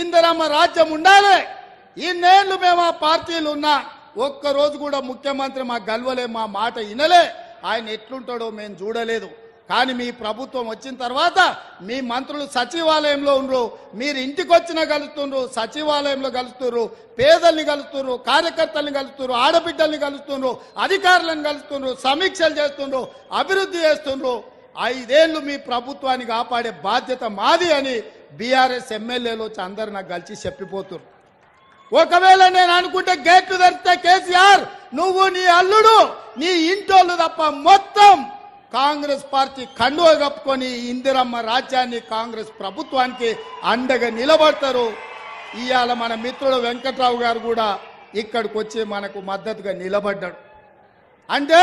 ఇందిరమ్మ రాజ్యం ఉండాలి. ఇన్నేళ్ళు మేము ఆ పార్టీలు ఉన్నా ఒక్క రోజు కూడా ముఖ్యమంత్రి మా గల్వలే మా మాట వినలే. ఆయన ఎట్లుంటాడో మేము చూడలేదు. కానీ మీ ప్రభుత్వం వచ్చిన తర్వాత మీ మంత్రులు సచివాలయంలో ఉండరు మీరు ఇంటికి వచ్చిన కలుస్తుండ్రు సచివాలయంలో కలుస్తున్నారు పేదల్ని కలుస్తున్నారు కార్యకర్తల్ని కలుస్తున్నారు ఆడబిడ్డల్ని కలుస్తున్నారు అధికారులను కలుస్తున్నారు సమీక్షలు చేస్తుండ్రు అభివృద్ధి చేస్తుండ్రు. ఐదేళ్ళు మీ ప్రభుత్వాన్ని కాపాడే బాధ్యత మాది అని బీఆర్ఎస్ ఎమ్మెల్యేలు వచ్చి అందరు నాకు కలిసి చెప్పిపోతున్నారు ఒకవేళ నేను అనుకుంటే గేట్లు తెరిస్తే కేసీఆర్ నువ్వు నీ అల్లుడు నీ ఇంటోళ్ళు తప్ప మొత్తం కాంగ్రెస్ పార్టీ కండువ కప్పుకొని ఇందిరమ్మ రాజ్యాన్ని కాంగ్రెస్ ప్రభుత్వానికి అండగా నిలబడతారు. ఇవాళ మన మిత్రుడు వెంకట్రావు గారు కూడా ఇక్కడికి వచ్చి మనకు మద్దతుగా నిలబడ్డాడు. అంటే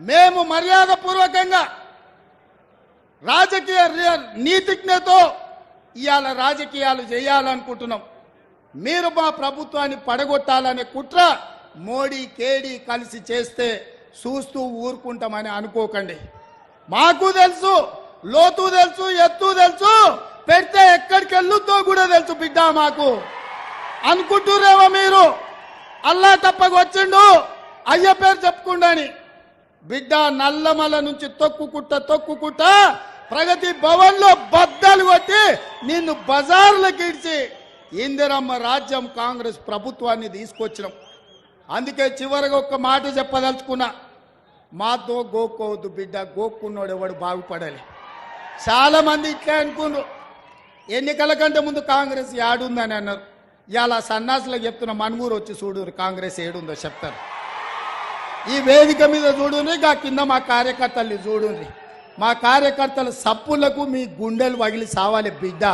మేము మర్యాదపూర్వకంగా రాజకీయ నీతిజ్ఞతో ఇవాళ రాజకీయాలు చేయాలనుకుంటున్నాం. మీరు మా ప్రభుత్వాన్ని పడగొట్టాలనే కుట్ర మోడీ కేడీ కలిసి చేస్తే చూస్తూ ఊరుకుంటామని అనుకోకండి. మాకు తెలుసు లోతు తెలుసు ఎత్తు తెలుసు పెడితే ఎక్కడికి వెళ్ళుతో కూడా తెలుసు బిడ్డ మాకు. అనుకుంటురేమో మీరు? అల్లా తప్పకు వచ్చిండు అయ్య పేరు చెప్పుకుండని. బిడ్డ నల్లమల నుంచి తొక్కుకుట్ట తొక్కుకుట్ట ప్రగతి భవన్లో బద్దలు కొట్టి నిన్ను బజార్లకు ఇడిచి ఇందిరమ్మ రాజ్యం కాంగ్రెస్ ప్రభుత్వాన్ని తీసుకొచ్చినాం. అందుకే చివరిగా ఒక్క మాట చెప్పదలుచుకున్నా. మాతో గోక్కోవద్దు బిడ్డ గోక్కున్నోడు ఎవడు బాగుపడాలి. చాలా మంది ఇట్లా అనుకున్నారు. ఎన్నికల కంటే ముందు కాంగ్రెస్ ఏడుందని అన్నారు. ఇలా సన్నాసులకు చెప్తున్న మనుగూరు వచ్చి చూడురు కాంగ్రెస్ ఏడుందో చెప్తారు. ఈ వేదిక మీద చూడుని కింద మా కార్యకర్తల్ని చూడుని మా కార్యకర్తల సప్పులకు మీ గుండెలు వగిలి సావాలి బిడ్డ.